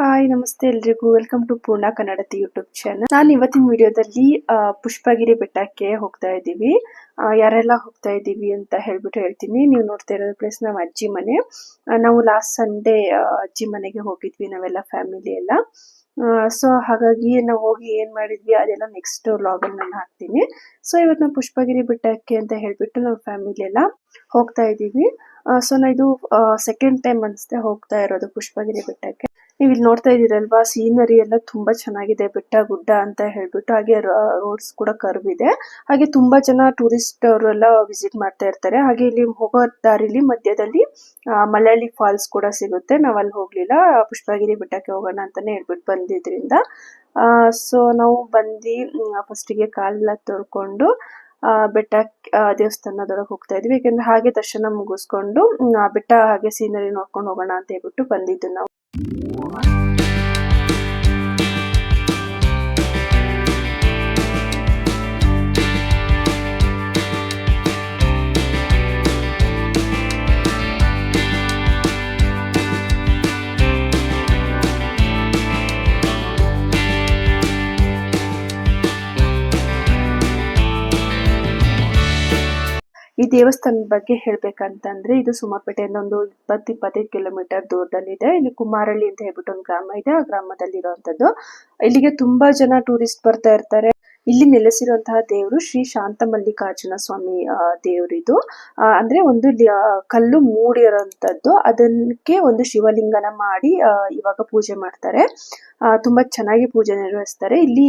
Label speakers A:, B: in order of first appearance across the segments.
A: Hi ನಮಸ್ತೆ ಎಲ್ರಿಗೂ. Welcome to ಪೂರ್ಣ ಕನ್ನಡತಿ ಯೂಟ್ಯೂಬ್ ಚಾನಲ್ ನಾನು ಇವತ್ತಿನ ವಿಡಿಯೋದಲ್ಲಿ ಪುಷ್ಪಗಿರಿ ಬೆಟ್ಟಕ್ಕೆ ಹೋಗ್ತಾ ಇದ್ದೀವಿ. ಯಾರೆಲ್ಲ ಹೋಗ್ತಾ ಇದ್ದೀವಿ ಅಂತ ಹೇಳ್ಬಿಟ್ಟು ಹೇಳ್ತೀನಿ. ನೀವು ನೋಡ್ತಾ ಇರೋದು ಪ್ಲೇಸ್ ನಮ್ಮ ಅಜ್ಜಿ ಮನೆ. ನಾವು ಲಾಸ್ಟ್ ಸಂಡೇ ಅಜ್ಜಿ ಮನೆಗೆ ಹೋಗಿದ್ವಿ, ನಾವೆಲ್ಲ ಫ್ಯಾಮಿಲಿ ಎಲ್ಲ. ಸೊ ಹಾಗಾಗಿ ನಾವು ಹೋಗಿ ಏನ್ ಮಾಡಿದ್ವಿ, ಅದೆಲ್ಲ ನೆಕ್ಸ್ಟ್ ವ್ಲಾಗಲ್ಲಿ ನಾನು ಹಾಕ್ತೀನಿ. ಸೊ ಇವತ್ತು ನಾವು ಪುಷ್ಪಗಿರಿ ಬೆಟ್ಟಕ್ಕೆ ಅಂತ ಹೇಳ್ಬಿಟ್ಟು ನಾವು ಫ್ಯಾಮಿಲಿ ಎಲ್ಲ ಹೋಗ್ತಾ ಇದ್ದೀವಿ. ಸೊ ನಾ ಇದು ಸೆಕೆಂಡ್ ಟೈಮ್ ಅನ್ಸುತ್ತೆ ಹೋಗ್ತಾ ಇರೋದು ಪುಷ್ಪಗಿರಿ ಬೆಟ್ಟಕ್ಕೆ. ನೀವು ಇಲ್ಲಿ ನೋಡ್ತಾ ಇದ್ದೀರಲ್ವಾ ಸೀನರಿ ಎಲ್ಲ ತುಂಬಾ ಚೆನ್ನಾಗಿದೆ, ಬೆಟ್ಟ, ಗುಡ್ಡ ಅಂತ ಹೇಳ್ಬಿಟ್ಟು, ಹಾಗೆ ರೋಡ್ಸ್ ಕೂಡ ಕರ್ವ್ ಇದೆ. ಹಾಗೆ ತುಂಬಾ ಜನ ಟೂರಿಸ್ಟ್ ಅವರೆಲ್ಲ ವಿಸಿಟ್ ಮಾಡ್ತಾ ಇರ್ತಾರೆ. ಹಾಗೆ ಇಲ್ಲಿ ಹೋಗೋ ದಾರಿಲಿ ಮಧ್ಯದಲ್ಲಿ ಮಲಯಾಳಿ ಫಾಲ್ಸ್ ಕೂಡ ಸಿಗುತ್ತೆ. ನಾವ್ ಅಲ್ಲಿ ಹೋಗ್ಲಿಲ್ಲ, ಪುಷ್ಪಗಿರಿ ಬೆಟ್ಟಕ್ಕೆ ಹೋಗೋಣ ಅಂತಾನೆ ಹೇಳ್ಬಿಟ್ಟು ಬಂದಿದ್ರಿಂದ. ಸೊ ನಾವು ಬಂದು ಫಸ್ಟಿಗೆ ಕಾಲೆಲ್ಲ ತೊಳ್ಕೊಂಡು ಆ, ಬೆಟ್ಟ ದೇವಸ್ಥಾನದೊಳಗೆ ಹೋಗ್ತಾ ಇದ್ವಿ. ಯಾಕಂದ್ರೆ ಹಾಗೆ ದರ್ಶನ ಮುಗಿಸ್ಕೊಂಡು ಆ ಬೆಟ್ಟ ಹಾಗೆ ಸೀನರಿ ನೋಡ್ಕೊಂಡು ಹೋಗೋಣ ಅಂತ ಹೇಳ್ಬಿಟ್ಟು ಬಂದಿದ್ದು ನಾವು. ಈ ದೇವಸ್ಥಾನದ ಬಗ್ಗೆ ಹೇಳ್ಬೇಕಂತಂದ್ರೆ ಇದು ಸುಮಾರ್ಪೇಟೆಯಿಂದ ಒಂದು ಇಪ್ಪತ್ತು, ಇಪ್ಪತ್ತೈದು ಕಿಲೋಮೀಟರ್ ದೂರದಲ್ಲಿದೆ. ಇಲ್ಲಿ ಕುಮಾರಳ್ಳಿ ಅಂತ ಹೇಳ್ಬಿಟ್ಟು ಒಂದು ಗ್ರಾಮ ಇದೆ. ಆ ಗ್ರಾಮದಲ್ಲಿ ಇರುವಂತದ್ದು ಇಲ್ಲಿಗೆ ತುಂಬಾ ಜನ ಟೂರಿಸ್ಟ್ ಬರ್ತಾ ಇರ್ತಾರೆ. ಇಲ್ಲಿ ನೆಲೆಸಿರುವಂತಹ ದೇವರು ಶ್ರೀ ಶಾಂತ ಮಲ್ಲಿಕಾರ್ಜುನ ಸ್ವಾಮಿ ದೇವರಿದು. ಅಂದ್ರೆ ಒಂದು ಕಲ್ಲು ಮೂಡಿರುವಂತದ್ದು. ಅದಕ್ಕೆ ಒಂದು ಶಿವಲಿಂಗನ ಮಾಡಿ ಇವಾಗ ಪೂಜೆ ಮಾಡ್ತಾರೆ. ತುಂಬಾ ಚೆನ್ನಾಗಿ ಪೂಜೆ ನಿರ್ವಹಿಸ್ತಾರೆ. ಇಲ್ಲಿ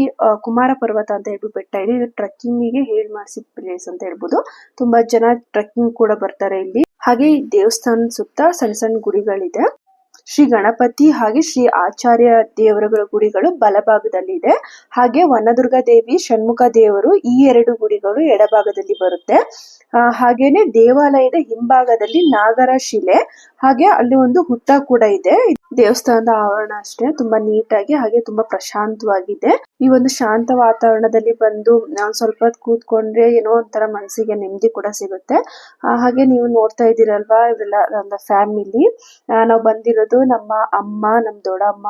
A: ಕುಮಾರ ಪರ್ವತ ಅಂತ ಹೇಳ್ಬಿಟ್ಟು ಬೆಟ್ಟ ಇದೆ. ಇದು ಟ್ರೆಕ್ಕಿಂಗಿಗೆ ಹೇಳ್ ಮಾಡಿಸಿದ ಪ್ಲೇಸ್ ಅಂತ ಹೇಳ್ಬೋದು. ತುಂಬಾ ಜನ ಟ್ರೆಕ್ಕಿಂಗ್ ಕೂಡ ಬರ್ತಾರೆ ಇಲ್ಲಿ. ಹಾಗೆ ಈ ದೇವಸ್ಥಾನ ಸುತ್ತ ಸಣ್ಣ ಸಣ್ಣ ಗುಡಿಗಳಿದೆ. ಶ್ರೀ ಗಣಪತಿ ಹಾಗೆ ಶ್ರೀ ಆಚಾರ್ಯ ದೇವರುಗಳ ಗುಡಿಗಳು ಬಲಭಾಗದಲ್ಲಿ ಇದೆ ಹಾಗೆ ವನದುರ್ಗ ದೇವಿ ಷಣ್ಮುಖ ದೇವರು ಈ ಎರಡು ಗುಡಿಗಳು ಎಡಭಾಗದಲ್ಲಿ ಬರುತ್ತೆ. ಆ, ಹಾಗೇನೆ ದೇವಾಲಯದ ಹಿಂಭಾಗದಲ್ಲಿ ನಾಗರ ಶಿಲೆ ಹಾಗೆ ಅಲ್ಲಿ ಒಂದು ಹುತ್ತ ಕೂಡ ಇದೆ. ದೇವಸ್ಥಾನದ ಆವರಣ ಅಷ್ಟೇ ತುಂಬಾ ನೀಟಾಗಿ ಹಾಗೆ ತುಂಬಾ ಪ್ರಶಾಂತವಾಗಿದೆ. ಈ ಒಂದು ಶಾಂತ ವಾತಾವರಣದಲ್ಲಿ ಬಂದು ನಾವು ಸ್ವಲ್ಪ ಕೂತ್ಕೊಂಡ್ರೆ ಏನೋ ಒಂಥರ ಮನಸ್ಸಿಗೆ ನೆಮ್ಮದಿ ಕೂಡ ಸಿಗುತ್ತೆ. ಹಾಗೆ ನೀವು ನೋಡ್ತಾ ಇದ್ದೀರಲ್ವಾ ಇವರೆಲ್ಲ ಫ್ಯಾಮಿಲಿ ನಾವು ಬಂದಿರೋದು ನಮ್ಮ ಅಮ್ಮ ನಮ್ ದೊಡ್ಡಮ್ಮ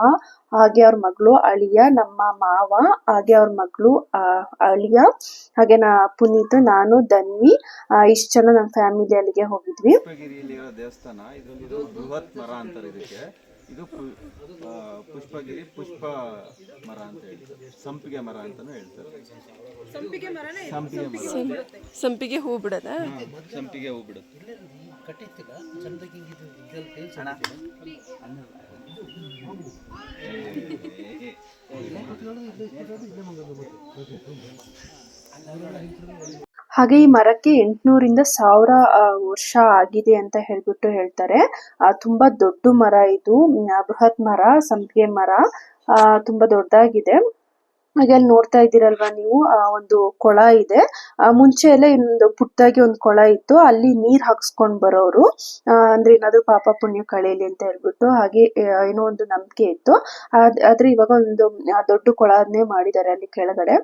A: ಹಾಗೆ ಅವ್ರ ಮಗಳು ಅಳಿಯ ನಮ್ಮ ಮಾವ ಹಾಗೆ ಅವ್ರ ಮಗಳು ಅಳಿಯ ಹಾಗೆ ನಾ ಪುನೀತ್ ನಾನು ಧನ್ವಿ ಇಷ್ಟು ಜನ ನಮ್ಮ ಫ್ಯಾಮಿಲಿ ಅಲ್ಲಿಗೆ ಹೋಗಿದ್ವಿ.
B: ದೇವಸ್ಥಾನ ಇದರಲ್ಲಿರೋ ಬೃಹತ್ ಮರ ಅಂತಾರೆ ಇದಕ್ಕೆ. ಇದು ಪುಷ್ಪಗಿರಿ ಪುಷ್ಪ ಮರ ಅಂತ ಹೇಳ್ತಾರೆ ಸಂಪಿಗೆ ಮರ ಅಂತಾನೂ ಹೇಳ್ತಾರೆ. ಸಂಪಿಗೆ ಮರ
C: ಸಂಪಿಗೆ ಸಂಪಿಗೆ ಹೂ ಬಿಡದ?
B: ಸಂಪಿಗೆ ಹೂ ಬಿಡುತ್ತೆ.
A: ಹಾಗೆ ಈ ಮರಕ್ಕೆ ಎಂಟುನೂರಿಂದ ಸಾವಿರ ವರ್ಷ ಆಗಿದೆ ಅಂತ ಹೇಳ್ಬಿಟ್ಟು ಹೇಳ್ತಾರೆ. ತುಂಬಾ ದೊಡ್ಡ ಮರ ಇದು. ಬೃಹತ್ ಮರ ಸಂಪಿಗೆ ಮರ ಆ, ತುಂಬಾ ದೊಡ್ಡದಾಗಿದೆ. ಹಾಗೆ ಅಲ್ಲಿ ನೋಡ್ತಾ ಇದ್ದೀರಲ್ವಾ ನೀವು? ಆ, ಒಂದು ಕೊಳ ಇದೆ. ಮುಂಚೆ ಎಲ್ಲ ಇನ್ನೊಂದು ಪುಟ್ಟಾಗಿ ಒಂದು ಕೊಳ ಇತ್ತು. ಅಲ್ಲಿ ನೀರ್ ಹಾಕ್ಸ್ಕೊಂಡ್ ಬರೋರು. ಅಂದ್ರೆ ಏನಾದ್ರು ಪಾಪ ಪುಣ್ಯ ಕಳೀಲಿ ಅಂತ ಹೇಳ್ಬಿಟ್ಟು ಹಾಗೆ ಏನೋ ಒಂದು ನಂಬಿಕೆ ಇತ್ತು. ಆದ್- ಆದ್ರೆ ಇವಾಗ ಒಂದು ದೊಡ್ಡ ಕೊಳನೇ ಮಾಡಿದ್ದಾರೆ ಅಲ್ಲಿ ಕೆಳಗಡೆ.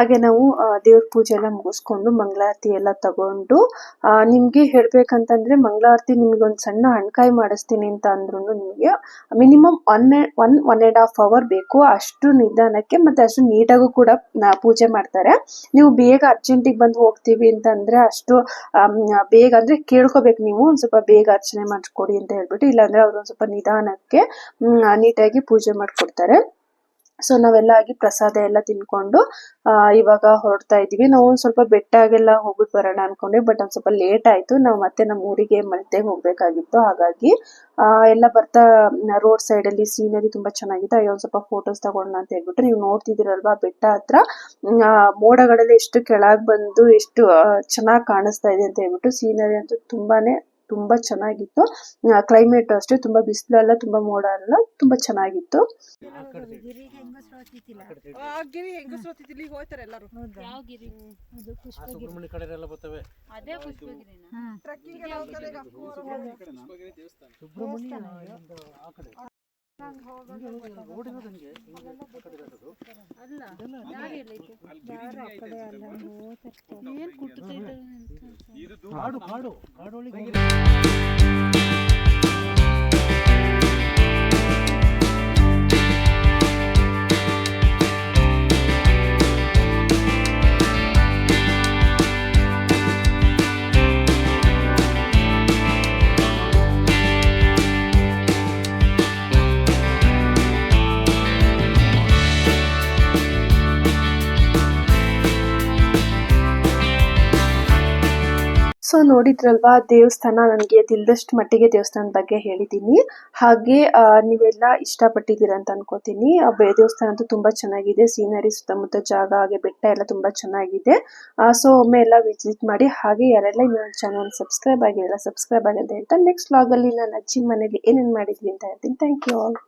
A: ಹಾಗೆ ನಾವು ದೇವ್ರ ಪೂಜೆ ಎಲ್ಲ ಮುಗಿಸ್ಕೊಂಡು ಮಂಗಳಾರತಿ ಎಲ್ಲ ತಗೊಂಡು ನಿಮ್ಗೆ ಹೇಳ್ಬೇಕಂತಂದ್ರೆ ಮಂಗಳಾರತಿ ನಿಮ್ಗೆ ಒಂದು ಸಣ್ಣ ಹಣ್ಕಾಯಿ ಮಾಡಿಸ್ತೀನಿ ಅಂತ ಅಂದ್ರೂ ನಿಮಗೆ minimum one one one and half hour ಬೇಕು. ಅಷ್ಟು ನಿಧಾನಕ್ಕೆ ಮತ್ತೆ ಅಷ್ಟು ನೀಟಾಗೂ ಕೂಡ ಪೂಜೆ ಮಾಡ್ತಾರೆ. ನೀವು ಬೇಗ ಅರ್ಜೆಂಟಿಗೆ ಬಂದು ಹೋಗ್ತೀವಿ ಅಂತಂದ್ರೆ ಅಷ್ಟು ಬೇಗ ಅಂದ್ರೆ ಕೇಳ್ಕೊಬೇಕು ನೀವು, ಒಂದ್ ಸ್ವಲ್ಪ ಬೇಗ ಅರ್ಚನೆ ಮಾಡಿಸ್ಕೊಡಿ ಅಂತ ಹೇಳ್ಬಿಟ್ಟು, ಇಲ್ಲಾಂದ್ರೆ ಅವ್ರು ಒಂದು ಸ್ವಲ್ಪ ನಿಧಾನಕ್ಕೆ ನೀಟಾಗಿ ಪೂಜೆ ಮಾಡ್ಕೊಡ್ತಾರೆ. ಸೊ ನಾವೆಲ್ಲ ಆಗಿ ಪ್ರಸಾದ ಎಲ್ಲ ತಿನ್ಕೊಂಡು ಇವಾಗ ಹೊರಡ್ತಾ ಇದೀವಿ ನಾವು ಒಂದು ಸ್ವಲ್ಪ ಬೆಟ್ಟಾಗೆಲ್ಲ ಹೋಗ್ಬಿಟ್ಟು ಬರೋಣ ಅನ್ಕೊಂಡ್ವಿ ಬಟ್ ಒಂದ್ ಸ್ವಲ್ಪ ಲೇಟ್ ಆಯ್ತು. ನಾವು ಮತ್ತೆ ನಮ್ಮ ಊರಿಗೆ ಮಲ್ತೆಗೆ ಹೋಗ್ಬೇಕಾಗಿತ್ತು. ಹಾಗಾಗಿ ಎಲ್ಲ ಬರ್ತಾ ರೋಡ್ ಸೈಡ್ ಅಲ್ಲಿ ಸೀನರಿ ತುಂಬಾ ಚೆನ್ನಾಗಿದೆ ಅಯ್ಯೋ, ಒಂದ್ ಸ್ವಲ್ಪ ಫೋಟೋಸ್ ತಗೊಳ್ಳೋಣ ಅಂತ ಹೇಳ್ಬಿಟ್ಟು ನೀವು ನೋಡ್ತಿದ್ದೀರಲ್ವಾ ಬೆಟ್ಟ ಹತ್ರ? ಮೋಡಗಳೆಲ್ಲ ಎಷ್ಟು ಕೆಳಗ್ ಬಂದು ಎಷ್ಟು ಚೆನ್ನಾಗಿ ಕಾಣಿಸ್ತಾ ಇದೆ ಅಂತ ಹೇಳ್ಬಿಟ್ಟು ಸೀನರಿ ಅಂತೂ ತುಂಬಾನೇ ತುಂಬಾ ಚೆನ್ನಾಗಿತ್ತು. ಕ್ಲೈಮೇಟ್ ಅಷ್ಟೇ ತುಂಬಾ ಬಿಸಿಲೆಲ್ಲ ತುಂಬಾ ಮೋಡ ಎಲ್ಲ ತುಂಬಾ ಚೆನ್ನಾಗಿತ್ತು.
C: ಆ ಗಿರಿ ಹೆಂಗಸ್ರು ಇಲ್ಲಿ ಹೋಗ್ತಾರೆ ಎಲ್ಲರೂ.
D: ಯಾವ ಗಿರಿ? ಅದು ಪುಷ್ಪಗಿರಿ.
E: ಕಡೆ ಎಲ್ಲ ಬರ್ತವೆ
D: ಅದೇ ಪುಷ್ಪಗಿರಿನ?
C: ಟ್ರೆಕ್ಕಿಂಗ್ ಎಲ್ಲ ಹೋಗ್ತಾರೆ ಈಗ.
E: ಸುಬ್ರಹ್ಮಣ್ಯ ಒಂದು ಆ ಕಡೆ ರೋಡ್ ಇರೋದಂಗೆ ಹಿಂಗೆ ಕಡೆ ಇರೋದು
D: ಅಲ್ಲ ಏನ್ ಕುಟ್ಟುತ್ತಾ
E: ಕಾಡು ಕಾಡು ಕಾಡೊಳಗೆ
A: ಸೊ ನೋಡಿದ್ರಲ್ವಾ, ದೇವಸ್ಥಾನ ನನಗೆ ತಿಳಿದಷ್ಟು ಮಟ್ಟಿಗೆ ದೇವಸ್ಥಾನದ ಬಗ್ಗೆ ಹೇಳಿದ್ದೀನಿ ಹಾಗೆ ನೀವೆಲ್ಲ ಇಷ್ಟಪಟ್ಟಿದ್ದೀರ ಅಂತ ಅನ್ಕೋತೀನಿ. ದೇವಸ್ಥಾನ ಅಂತೂ ತುಂಬಾ ಚೆನ್ನಾಗಿದೆ. ಸೀನರಿ ಸುತ್ತಮುತ್ತ ಜಾಗ, ಹಾಗೆ ಬೆಟ್ಟ ಎಲ್ಲ ತುಂಬಾ ಚೆನ್ನಾಗಿದೆ. ಸೊ ಒಮ್ಮೆ ಎಲ್ಲ ವಿಸಿಟ್ ಮಾಡಿ, ಹಾಗೆ ಯಾರೆಲ್ಲ ಇನ್ನೊಂದು ಚಾನಲ್ ಸಬ್ಸ್ಕ್ರೈಬ್ ಆಗಿರಲ್ಲ ಸಬ್ಸ್ಕ್ರೈಬ್ ಆಗಿದೆ ಅಂತ ನೆಕ್ಸ್ಟ್ ವ್ಲಾಗಲ್ಲಿ ನಾನು ಅಜ್ಜಿ ಮನೇಲಿ ಏನೇನು ಮಾಡಿದ್ವಿ ಅಂತ ಹೇಳ್ತೀನಿ. Thank you all